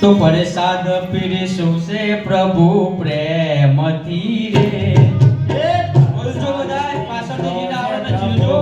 તો પ્રસાદ પીરીશું છે પ્રભુ પ્રેમથી રે. બોલજો બધા પાછળ આવડે જીલજો.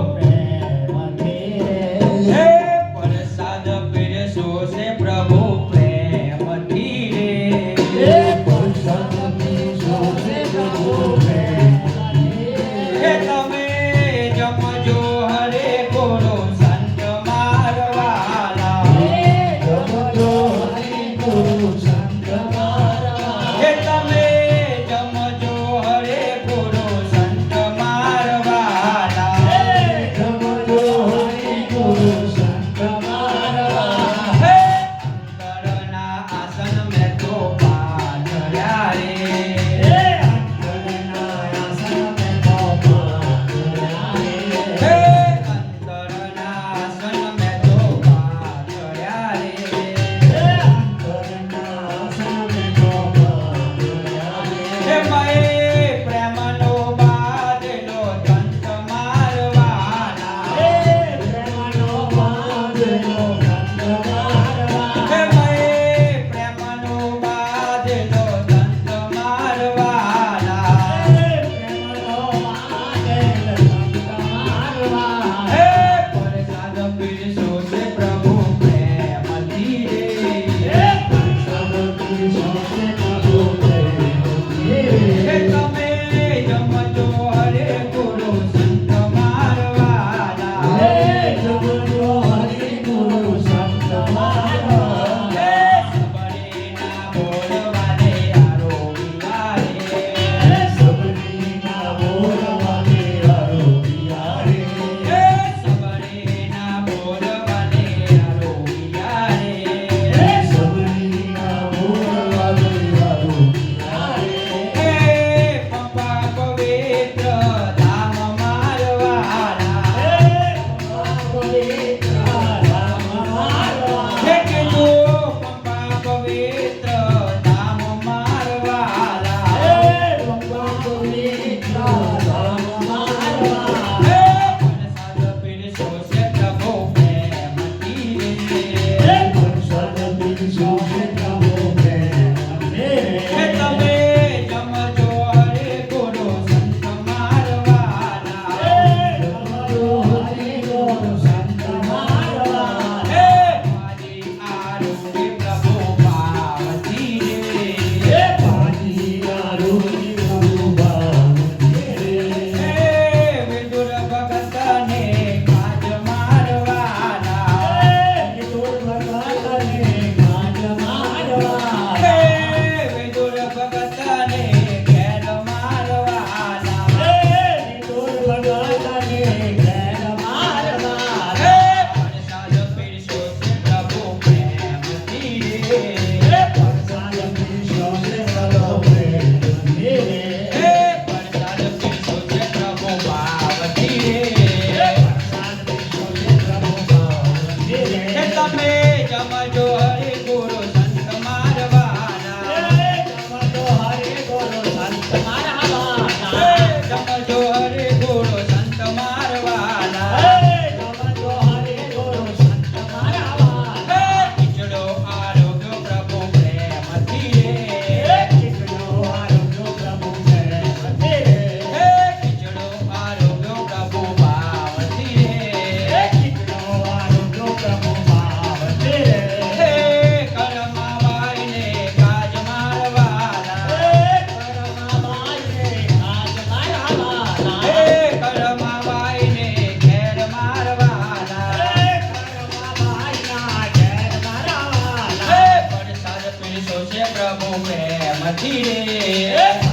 kine. Hey!